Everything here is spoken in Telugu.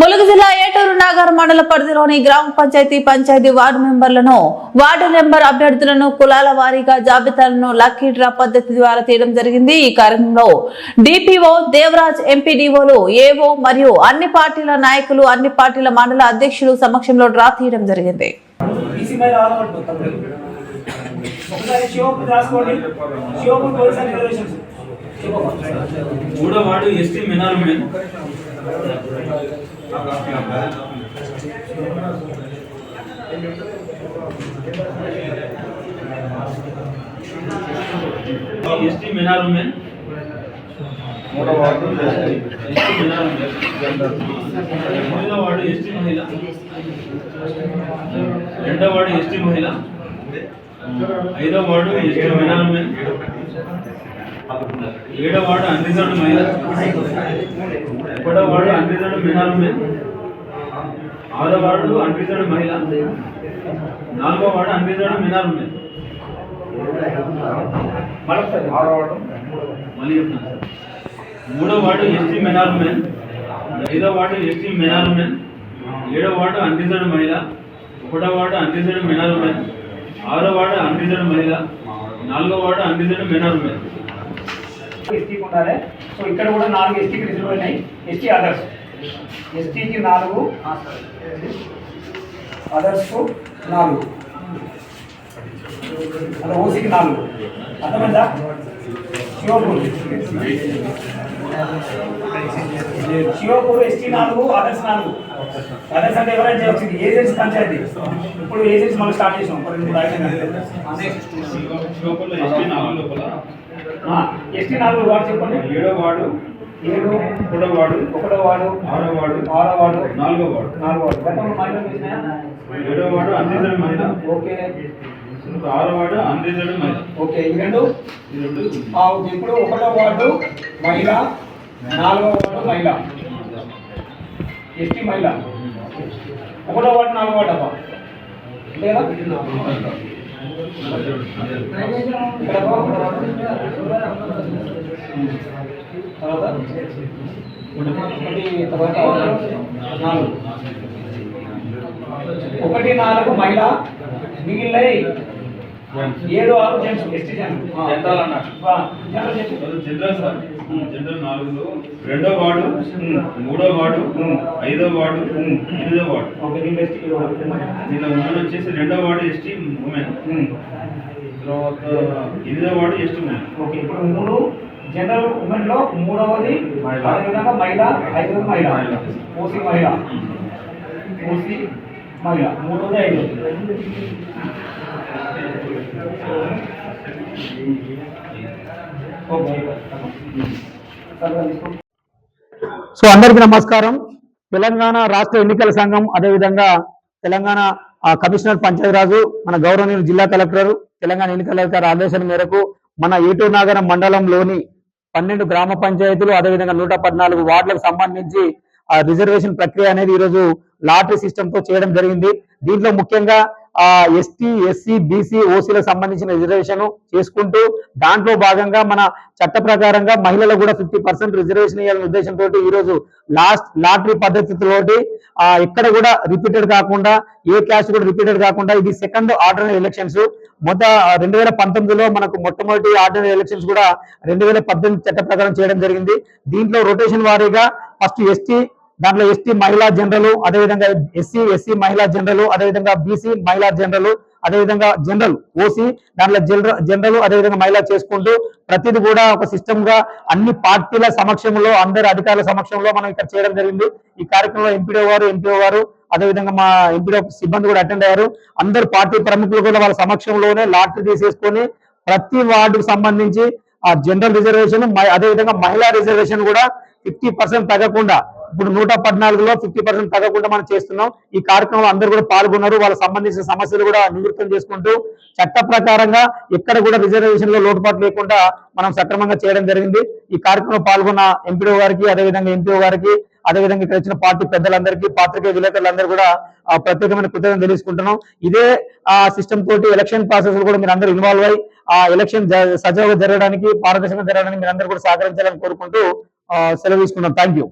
ములుగు జిల్లా ఏటూరు నాగర్ మండల పరిధిలోని గ్రామ పంచాయతీ పంచాయతీ వార్డు మెంబర్లను వార్డు నెంబర్ అభ్యర్థులను కులాల వారీగా జాబితాలను లక్కీ డ్రా పద్ధతి ద్వారా తీయడం జరిగింది. ఈ కార్యక్రమంలో డిపిఓ దేవరాజ్ ఎంపీడీఓలు ఏఓ మరియు అన్ని పార్టీల నాయకులు అన్ని పార్టీల మండల అధ్యక్షులు సమక్షంలో డ్రా తీయడం జరిగింది. మూడో వార్డు ఎస్టీ మినార్ ఎస్టీ మినార్ మెన్. మూడో వార్డు ఎస్టీ మినార్ మెన్. మూడో వార్డు ఎస్టీ మహిళ. రెండో వార్డు ఎస్టీ మహిళ. ఐదో వార్డు ఎస్టీ మినార్ మెన్. ఏడో వార్డు అన్రిజర్వ్డ్ మహిళ ఒకటో వార్డు అన్రిజర్వ్డ్ మినార్ మెన్ ఆరో వార్డు అన్రిజర్వ్డ్ మహిళ నాలుగో వార్డు అన్రిజర్వ్డ్ మినార్ మెన్ మరొకసారి. మళ్ళీ చెప్తాను సార్. మూడో వార్డు ఎస్టీ మినార్ మెన్ ఐదో వార్డు ఎస్టీ మినార్ మెన్ ఏడో వార్డు అన్రిజర్వ్డ్ మహిళ ఒకటో వార్డు అన్రిజర్వ్డ్ మినార్ మెన్ ఆరో వార్డు అన్రిజర్వ్డ్ మహిళ నాలుగో వార్డు అన్రిజర్వ్డ్ మినార్ మెన్ ఎస్టీకి ఉండాలి. సో ఇక్కడ కూడా నాలుగు ఎస్టీకి రిజర్వ్ అయినాయి. ఎస్టీ అదర్స్ ఎస్టీకి నాలుగు అదర్స్ నాలుగు. అలా ఓసీకి నాలుగు. అర్థమైందా? శివపూర్ శివపూర్ ఎస్టీ నాలుగు అదర్స్ నాలుగు. అదర్స్ అంటే ఎవరైనా చేయొచ్చింది ఏజెన్సీ పంచాయతీ. ఇప్పుడు ఏజెన్సీ మనం స్టార్ట్ చేసాం. శివపూర్లో ఎస్టీ నాలుగు లోపల ఎస్టీ నాలుగు వార్డు చెప్పండి. ఏడో వార్డు ఏడు ఒకటో వార్డు ఒకటో వార్డు ఆరో వార్డు ఆరో వార్డు నాలుగో వార్డు. నాలుగో వార్డు. గతంలో మహిళలు ఏడో వార్డు అన్రిజర్వ్డ్ మహిళ ఓకే. ఆరో వార్డు అన్రిజర్వ్డ్ మహిళ ఓకే. ఈ రెండు? ఈ రెండు. ఇప్పుడు ఒకటో వార్డు మహిళ నాలుగో వార్డు మహిళ. ఎస్టీ మహిళ. ఒకటో వార్డు నాలుగో వార్డు అబ్బా. లేదా తర్వాత? ఒకటి తర్వాత నాలుగు. ఒకటి నాలుగు మహిళ. మిగిలిన ఏడు ఆరు జనరల్ సార్. జనరల్ నాలుగు రెండో వార్డు మూడో వార్డు ఐదో వార్డు ఎనిమిదో వార్డు. దీనిలో ఉమెన్ వచ్చేసి రెండో వార్డు ఎస్టీ ఉమెన్. తర్వాత ఎనిమిదో వార్డు ఎస్టీ ఉమెన్. ఓకే ఇప్పుడు మూడు జనరల్ ఉమెన్లో మూడవది అదేవిధంగా మహిళ ఐదవది మహిళ. ఓసీ మహిళ. ఓసీ మహిళ. మూడవది ఐదవది. సో అందరికీ నమస్కారం. తెలంగాణ రాష్ట్ర ఎన్నికల సంఘం అదేవిధంగా తెలంగాణ కమిషనర్ పంచాయతీరాజు మన గౌరవనీయులు జిల్లా కలెక్టర్ తెలంగాణ ఎన్నికల అధికారి ఆదేశాల మేరకు మన ఏటూరు నగరం మండలంలోని పన్నెండు గ్రామ పంచాయతీలు అదేవిధంగా నూట పద్నాలుగు వార్డులకు సంబంధించి ఆ రిజర్వేషన్ ప్రక్రియ అనేది ఈరోజు లాటరీ సిస్టమ్తో చేయడం జరిగింది. దీంట్లో ముఖ్యంగా ఆ ఎస్టీ ఎస్సీ బీసీ ఓసీలకు సంబంధించిన రిజర్వేషన్ చేసుకుంటూ దాంట్లో భాగంగా మన చట్ట ప్రకారంగా మహిళలకు కూడా ఫిఫ్టీ పర్సెంట్ రిజర్వేషన్ ఇవ్వాలనే ఉద్దేశంతో ఈ రోజు లాస్ట్ లాటరీ పద్ధతితోటి ఆ ఎక్కడ కూడా రిపీటెడ్ కాకుండా ఏ క్యాష్ కూడా రిపీటెడ్ కాకుండా ఇది సెకండ్ ఆర్డినరీ ఎలక్షన్స్ మొదట రెండు వేల పంతొమ్మిదిలో మనకు మొట్టమొదటి ఆర్డినరీ ఎలక్షన్స్ కూడా రెండు వేల పద్దెనిమిది చట్ట ప్రకారం చేయడం జరిగింది. దీంట్లో రొటేషన్ వారీగా ఫస్ట్ ఎస్టీ దాంట్లో ఎస్టీ మహిళా జనరల్ అదేవిధంగా ఎస్సీ ఎస్సీ మహిళా జనరల్ అదేవిధంగా బీసీ మహిళా జనరల్ అదేవిధంగా జనరల్ ఓసీ దాంట్లో జనరల్ జనరల్ అదేవిధంగా మహిళా చేసుకుంటూ ప్రతిది కూడా ఒక సిస్టమ్గా అన్ని పార్టీల సమక్షంలో అందరి అధికారుల సమక్షంలో మనం ఇక్కడ చేయడం జరిగింది. ఈ కార్యక్రమంలో ఎంపీడో గారు ఎంపీఓ గారు అదేవిధంగా మా ఎంపీడో సిబ్బంది కూడా అటెండ్ అయ్యారు. అందరు పార్టీ ప్రముఖులు కూడా వాళ్ళ సమక్షంలోనే లాటరీ తీసేసుకొని ప్రతి వార్డుకు సంబంధించి ఆ జనరల్ రిజర్వేషన్ అదేవిధంగా మహిళా రిజర్వేషన్ కూడా ఫిఫ్టీ పర్సెంట్ తగ్గకుండా ఇప్పుడు నూట పద్నాలుగులో ఫిఫ్టీ పర్సెంట్ తగ్గకుండా మనం చేస్తున్నాం. ఈ కార్యక్రమంలో అందరూ కూడా పాల్గొన్నారు. వాళ్ళకి సంబంధించిన సమస్యలు కూడా నివృత్తం చేసుకుంటూ చట్ట ప్రకారంగా ఎక్కడ కూడా రిజర్వేషన్లో లోటుపాటు లేకుండా మనం సక్రమంగా చేయడం జరిగింది. ఈ కార్యక్రమంలో పాల్గొన్న ఎంపీడో గారికి అదేవిధంగా ఎంపీఓ గారికి అదేవిధంగా ఇక్కడ వచ్చిన పార్టీ పెద్దలందరికీ పాత్రికేయ విలేకరులందరూ కూడా ప్రత్యేకమైన కృతజ్ఞత తెలుసుకుంటున్నాం. ఇదే ఆ సిస్టమ్ తోటి ఎలక్షన్ ప్రాసెస్ కూడా మీరు అందరూ ఇన్వాల్వ్ అయ్యి ఆ ఎలక్షన్ సజావుగా జరగడానికి పారదర్శకంగా జరగడానికి మీరు అందరూ కూడా సహకరించాలని కోరుకుంటూ సెలవు తీసుకున్నాం థ్యాంక్ యూ